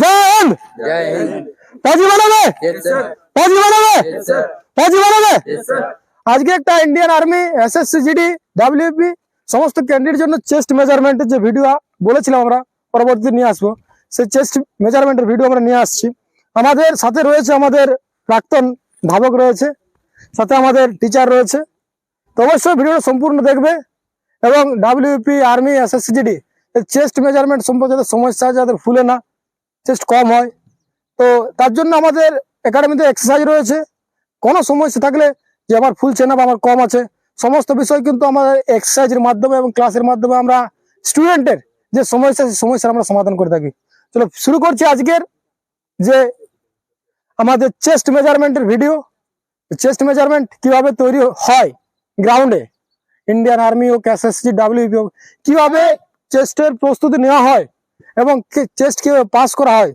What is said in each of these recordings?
জয় হিন্দ! পাজি বানাবে! পাজি বানাবে! পাজি বানাবে! আজকে একটা ইন্ডিয়ান আর্মি এসএসসিজিডি ডাব্লিউপি সমস্ত ক্যান্ডিডেটের জন্য চেস্ট মেজারমেন্টের যে ভিডিও বলেছিলাম আমরা পরবর্তীতে নিয়ে আসব। সেই চেস্ট মেজারমেন্টের ভিডিও আমরা নিয়ে আসছি। আমাদের সাথে রয়েছে আমাদের প্রাক্তন ধাবক রয়েছে সাথে আমাদের টিচার রয়েছে। তো অবশ্যই ভিডিওটা সম্পূর্ণ দেখবে এবং WP army S S C SSC GD chest measurement সম্পর্কে যাদের সমস্যা যাদের ফুলে না। চেস্ট কম হয়। তো তার জন্য আমাদের একাডেমিতে এক্সারসাইজ রয়েছে। কোনো সমস্যা থাকলে যে আমার ফুলছে না বা আমার কম আছে, সমস্ত বিষয় কিন্তু আমাদের এক্সারসাইজের মাধ্যমে এবং ক্লাসের মাধ্যমে আমরা স্টুডেন্টের যে সমস্যা, সেই সমস্যার আমরা সমাধান করে থাকি। চলো শুরু করছি আজকের যে আমাদের চেস্ট মেজারমেন্টের ভিডিও চেস্ট মেজারমেন্ট কীভাবে তৈরি হয়? গ্রাউন্ডে ইন্ডিয়ান আর্মি ও এসএসসি ডাব্লিউপি কীভাবে চেস্টের প্রস্তুতি নেওয়া হয় এবং চেস্ট কিভাবে পাস করা হয়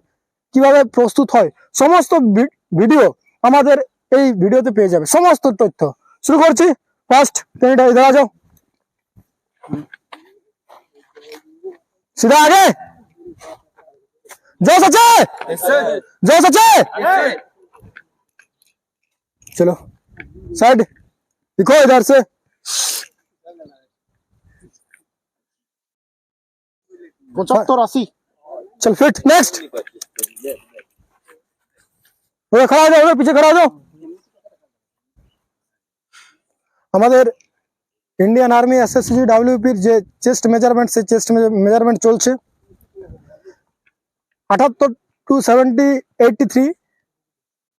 কিভাবে প্রস্তুত হয় সমস্ত ভি- ভিডিও আমাদের এই ভিডিওতে পেয়ে যাবে সমস্ত তথ্য শুরু করছি ফার্স্ট ট্রেনটা ইধর आ जाओ सीधा आगे जो सचे यस सर जो सचे यस चलो साइड दिखो इधर से পঁচাত্তর আশি चल फिट नेक्स्ट उधर खड़ा हो जाओ उधर पीछे खड़ा हो जाओ আমাদের ইন্ডিয়ান আর্মি এসএসসি ডাব্লিউপির যে চেস্ট মেজারমেন্ট সেই চেস্ট মেজারমেন্ট চলছে আটাত্তর to seventy eighty three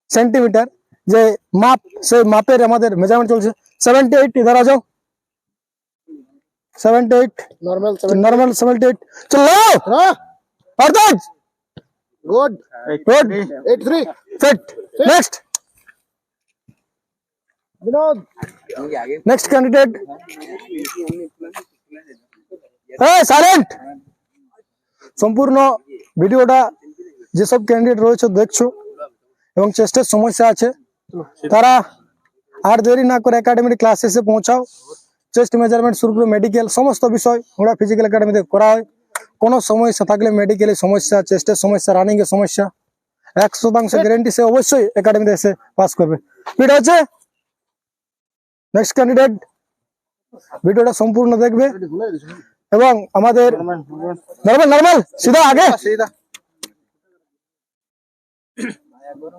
centimetre যে মাপ সেই মাপের আমাদের মেজারমেন্ট চলছে সেভেন্টি এইট ইধার আ যাও Seventy eight normal normal seventy eight চলো অর্থাৎ good good eight three fit next Binod आगे নেক্সট ক্যান্ডিডেট সাইলেন্ট সম্পূর্ণ ভিডিওটা যেসব ক্যান্ডিডেট রয়েছে দেখছ এবং চেস্টের সমস্যা আছে তারা আর দেরি না করে একাডেমির ক্লাস এসে পৌঁছাও চেস্ট মেজারমেন্ট শুরু করে মেডিকেল সমস্ত বিষয় ওরা ফিজিক্যাল একাডেমিতে করা হয় কোনো সমস্যা থাকলে মেডিকেলের সমস্যা চেস্টের সমস্যা রানিংয়ের সমস্যা। এক শতাংশ গ্যারেন্টি সে অবশ্যই একাডেমিতে এসে পাস করবে। ভিডিও হচ্ছে নেক্সট ক্যান্ডিডেট ভিডিওটা সম্পূর্ণ দেখবে। এবং আমাদের নর্মাল নর্মাল, সিধা, আগে। চলো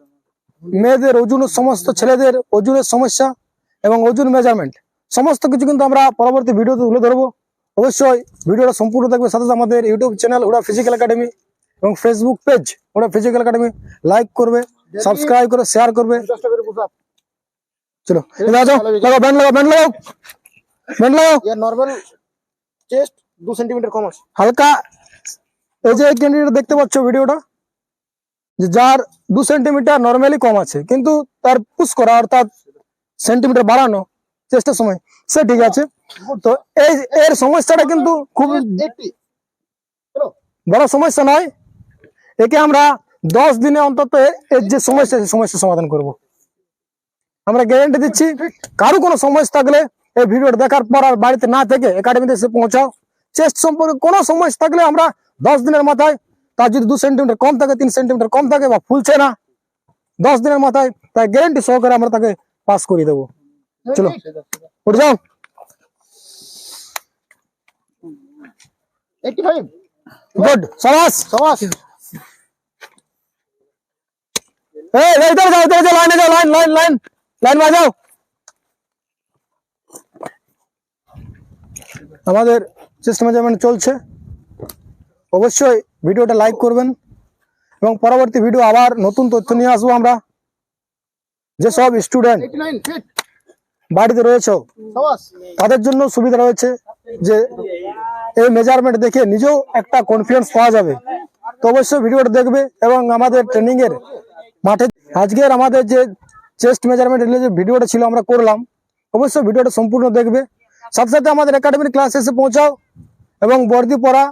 মেয়েদের ওজন সমস্ত ছেলেদের ওজনের সমস্যা এবং ওজন মেজারমেন্ট সমস্ত কিছু কিন্তু আমরা পরবর্তী ভিডিওতে তুলে ধরবো। অবশ্যই ভিডিওটা সম্পূর্ণ থাকবে সাথে সাথে আমাদের YouTube channel Ora physical academy এবং Facebook page Ora physical academy like করবে সাবস্ক্রাইব করে শেয়ার করবে। চলো লাগাও ব্যান্ড লাগাও ব্যান্ড লাগাও। ব্যান্ড লাগাও। নর্মাল চেস্ট দু সেন্টিমিটার কম আছে। হালকা এই যে ক্যান্ডিডেট দেখতে পাচ্ছ ভিডিওটা? যে যার দু সেন্টিমিটার নর্মালি কম আছে, কিন্তু তার পুশ করা অর্থাৎ সেন্টিমিটার বাড়ানো চেষ্টার সময়, সে ঠিক আছে। তো এই এর সমস্যাটা কিন্তু খুব বড় সমস্যা নয়, একে আমরা দশ দিনে অন্তত এর যে সমস্যা সমস্যার সমাধান করব। আমরা গ্যারেন্টি দিচ্ছি, কারও কোনো সমস্যা থাকলে এই ভিডিওটা দেখার পর আর বাড়িতে না থেকে একাডেমিতে এসে পৌঁছাও। চেস্ট সম্পর্কে কোনো সমস্যা থাকলে আমরা দশ দিনের মাথায় তার যদি দু সেন্টিমিটার কম থাকে তিন সেন্টিমিটার কম থাকে বা ফুলছে না দশ দিনের মাথায় তাই গ্যারেন্টি সহকারে আমরা তাকে পাস করিয়ে দেবো চলো উঠে যাও এইটটি ফাইভ গুড সবাস সবাস এই এই, ইধর যাও ইধর যাও লাইনে যাও লাইন লাইন লাইন লাইন में आ जाओ আমাদের সিস্টেম মেজারমেন্ট চলছে অবশ্যই ভিডিওটা লাইক করবেন এবং পরবর্তী ভিডিও আবার নতুন তথ্য নিয়ে আসব আমরা। যেসব স্টুডেন্ট বাড়িতে রয়েছে তাদের জন্য সুবিধা রয়েছে যে এই মেজারমেন্ট দেখে নিজেও একটা কনফিডেন্স পাওয়া যাবে। তো অবশ্যই ভিডিওটা দেখবে এবং আমাদের ট্রেনিং এর মাঠে আজকের আমাদের যে চেস্ট মেজারমেন্ট যে ভিডিওটা ছিল আমরা করলাম অবশ্যই ভিডিওটা সম্পূর্ণ দেখবে। সাথে সাথে আমাদের একাডেমির ক্লাস এসে পৌঁছাও এবং বর্দি পড়া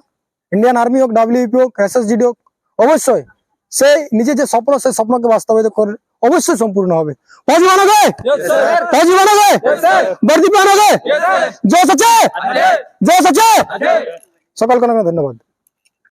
ইন্ডিয়ান আর্মি হোক ডাব্লিউপি হোক এসএসজিডি হোক অবশ্যই সেই নিজের যে স্বপ্ন সেই স্বপ্নকে বাস্তবায়িত করে অবশ্যই সম্পূর্ণ হবে। পজি বানাবে! পজি বানাবে! বর্দি বানাবে! জোশ আছে! জোশ আছে! সকলকে অনেক ধন্যবাদ।